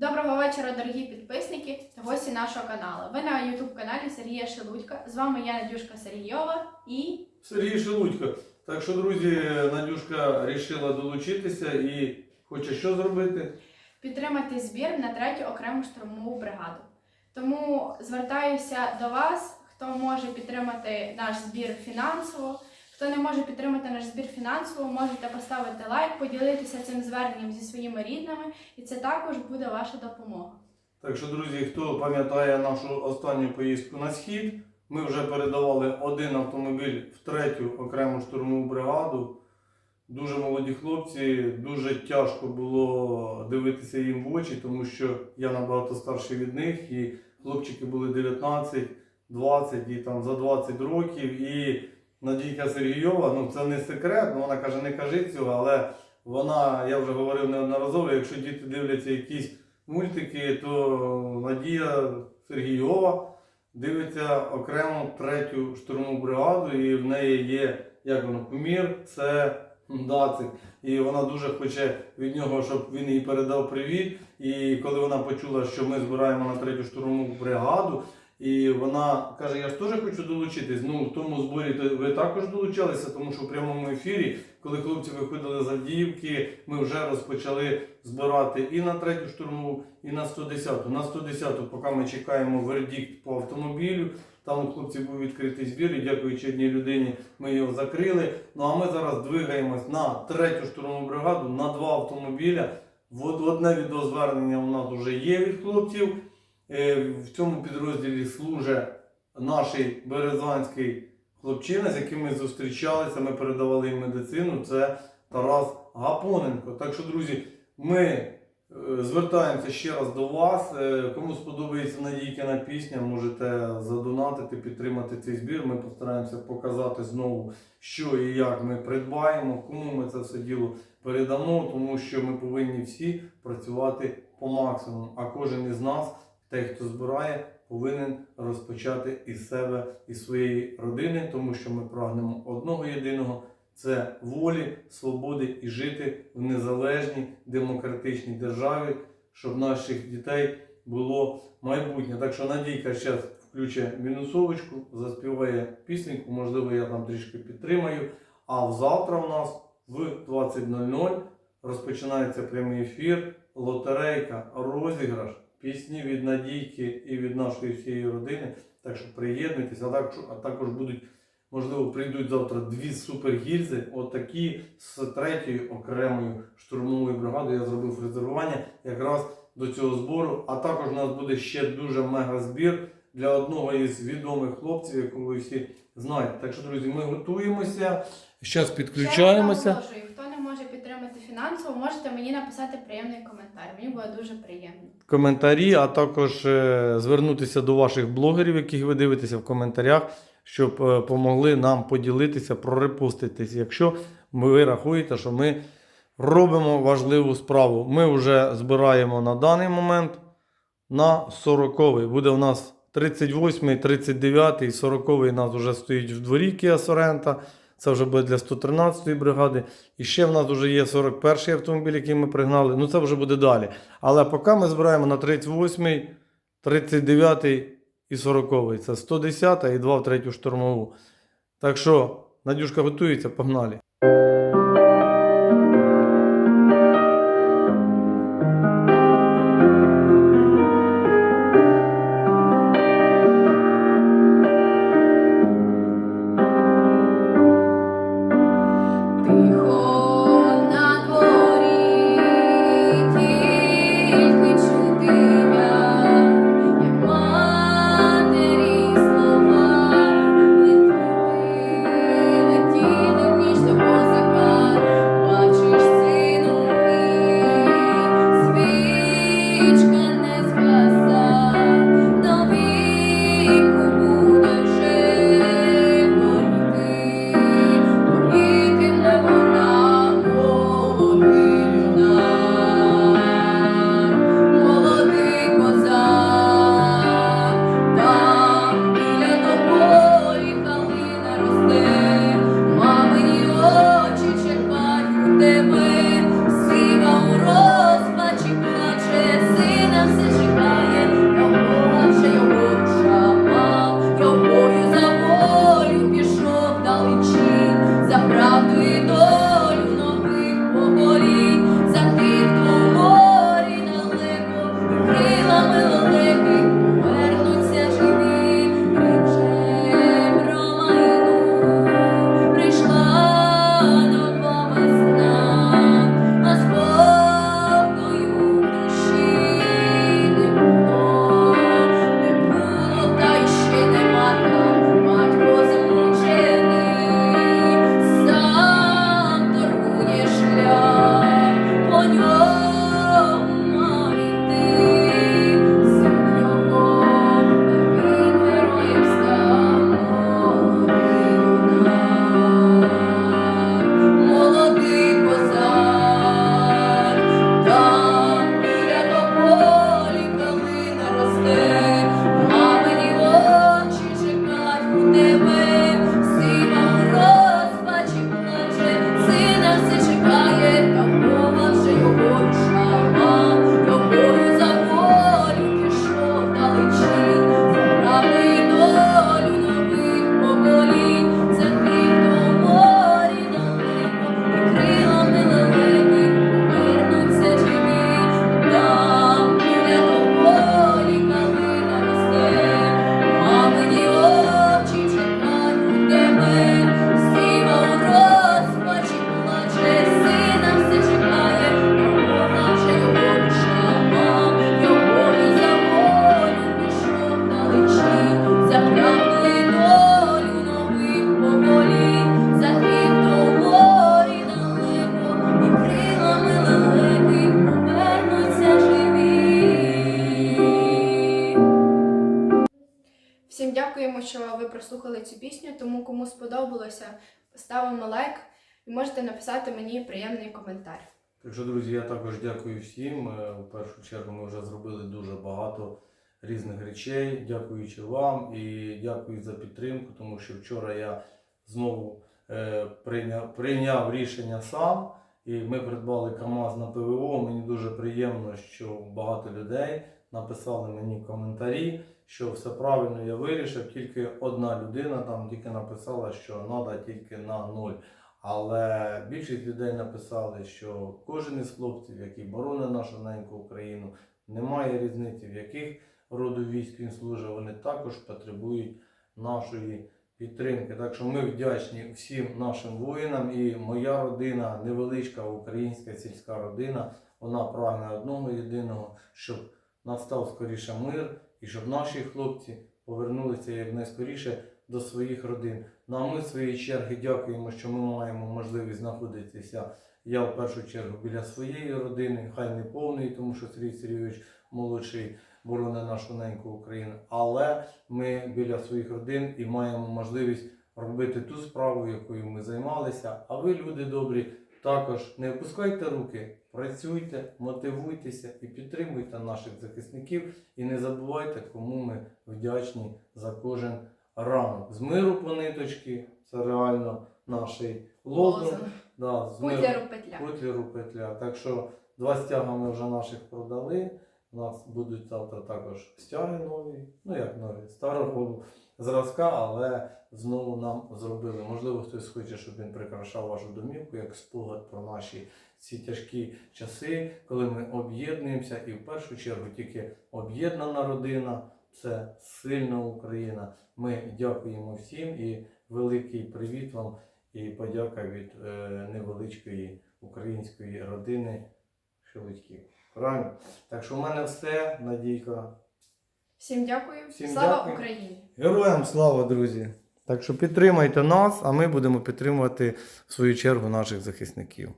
Доброго вечора, дорогі підписники та гості нашого каналу. Ви на YouTube каналі Сергія Шелудька. З вами я Надюшка Сергійова і Сергій Шелудько. Так що, друзі, Надюшка вирішила долучитися і хоче що зробити? підтримати збір на третю окрему штурмову бригаду. Тому звертаюся до вас, хто може підтримати наш збір фінансово. Хто не може підтримати наш збір фінансово, можете поставити лайк, поділитися цим зверненням зі своїми рідними, і це також буде ваша допомога. Так що, друзі, хто пам'ятає нашу останню поїздку на схід, ми вже передавали один автомобіль в третю окрему штурмову бригаду. Дуже молоді хлопці, дуже тяжко було дивитися їм в очі, тому що я набагато старший від них, і хлопчики були 19, 20 і там за 20 років. І Надійка Сергійова, ну це не секрет, ну вона каже, не кажи цього, але вона, я вже говорив неодноразово, якщо діти дивляться якісь мультики, то Надія Сергійова дивиться окремо третю штурмову бригаду, і в неї є як воно кумір, це Дацик. І вона дуже хоче від нього, щоб він їй передав привіт. І коли вона почула, що ми збираємо на третю штурмову бригаду, і вона каже: Я ж теж хочу долучитись. Ну в тому зборі ви також долучалися, тому що в прямому ефірі, коли хлопці виходили з Авдіївки, ми вже розпочали збирати і на третю штурмову, і на 110-ту. На 110-ту, поки ми чекаємо вердикт по автомобілю. Там у хлопців був відкритий збір, і дякуючи одній людині, ми його закрили. Ну а ми зараз двигаємось на третю штурмову бригаду на два автомобіля. В одне відеозвернення у нас вже є від хлопців. Е, В цьому підрозділі служить наш березанський хлопчина, з яким ми зустрічалися. Ми передавали їм медицину. Це Тарас Гапоненко. Так що, друзі, ми е, звертаємося ще раз до вас. Е, Кому сподобається Надійкина пісня, можете задонатити, підтримати цей збір. Ми постараємося показати знову, що і як ми придбаємо, кому ми це все діло передамо, тому що ми повинні всі працювати по максимуму. А кожен із нас, той, хто збирає, повинен розпочати із себе і своєї родини, тому що ми прагнемо одного єдиного це волі, свободи і жити в незалежній демократичній державі, щоб наших дітей було майбутнє. Так що Надійка зараз включить мінусовочку, заспіває пісеньку, можливо, я там трішки підтримаю. А завтра у нас в 20.00 розпочинається прямий ефір, лотерейка, розіграш, пісні від Надійки і від нашої всієї родини. Так що приєднуйтесь, а також, а також будуть, можливо, прийдуть завтра дві супергільзи, отакі з третьої окремою штурмовою бригадою. Я зробив резервування якраз до цього збору. А також у нас буде ще дуже мега збір для одного із відомих хлопців, якого ви всі знаєте. Так що, друзі, ми готуємося. Зараз підключаємося. наголошую, хто не може підтримати фінансово, можете мені написати приємний коментар. Мені буде дуже приємно. коментарі, а також е, звернутися до ваших блогерів, яких ви дивитеся в коментарях, щоб е, помогли нам поділитися, прорепоститись, якщо ви рахуєте, що ми робимо важливу справу. Ми вже збираємо на даний момент на 40-й. Буде у нас 38-й, 39-й, 40-й у нас вже стоїть в дворі Kia Sorento. Це вже буде для 113-ї бригади. І ще в нас вже є 41-й автомобіль, який ми пригнали. Ну це вже буде далі. Але поки ми збираємо на 38-й, 39-й і 40-й. Це 110 і 2 в третю штурмову. Так що, Надюшка готується, погнали. Ви прослухали цю пісню. Тому кому сподобалося, ставимо лайк і можете написати мені приємний коментар. Так що, друзі, я також дякую всім. Е, В першу чергу ми вже зробили дуже багато різних речей. Дякуючи вам і дякую за підтримку, тому що вчора я знову е, прийняв, прийняв рішення сам. І ми придбали КАМАЗ на ПВО. Мені дуже приємно, що багато людей написали мені коментарі, що все правильно я вирішив. Тільки одна людина там тільки написала, що треба тільки на ноль. Але більшість людей написали, що кожен із хлопців, який боронить нашу неньку Україну, немає різниці, в яких роду військ він служить, вони також потребують нашої підтримки. Так що ми вдячні всім нашим воїнам. І моя родина, невеличка українська сільська родина, вона прагне одного єдиного, щоб настав скоріше мир і щоб наші хлопці повернулися якнайскоріше до своїх родин. Ну а ми з своєї черги дякуємо, що ми маємо можливість знаходитися. Я в першу чергу біля своєї родини, хай не повний, тому що Сергій Сергійович молодший боронить нашу неньку Україну. Але ми біля своїх родин і маємо можливість робити ту справу, якою ми займалися. А ви, люди добрі, також не опускайте руки, працюйте, мотивуйтеся і підтримуйте наших захисників. І не забувайте, кому ми вдячні за кожен ранок. З миру по ниточки, це реально наш лозунг. Да, з миру Путляру петля. Путлеру петля. Так що два стяга ми вже наших продали. У нас будуть завтра також стяги нові. Ну як нові, старого зразка, але знову нам зробили. Можливо, хтось хоче, щоб він прикрашав вашу домівку як спогад про наші ці тяжкі часи, коли ми об'єднуємося, і в першу чергу тільки об'єднана родина це сильна Україна. Ми дякуємо всім і великий привіт вам і подяка від е, невеличкої української родини. Правильно? Так що в мене все, Надійка. Всім дякую. Всім Слава дякую. Україні! Героям слава, друзі! Так що підтримайте нас, а ми будемо підтримувати в свою чергу наших захисників.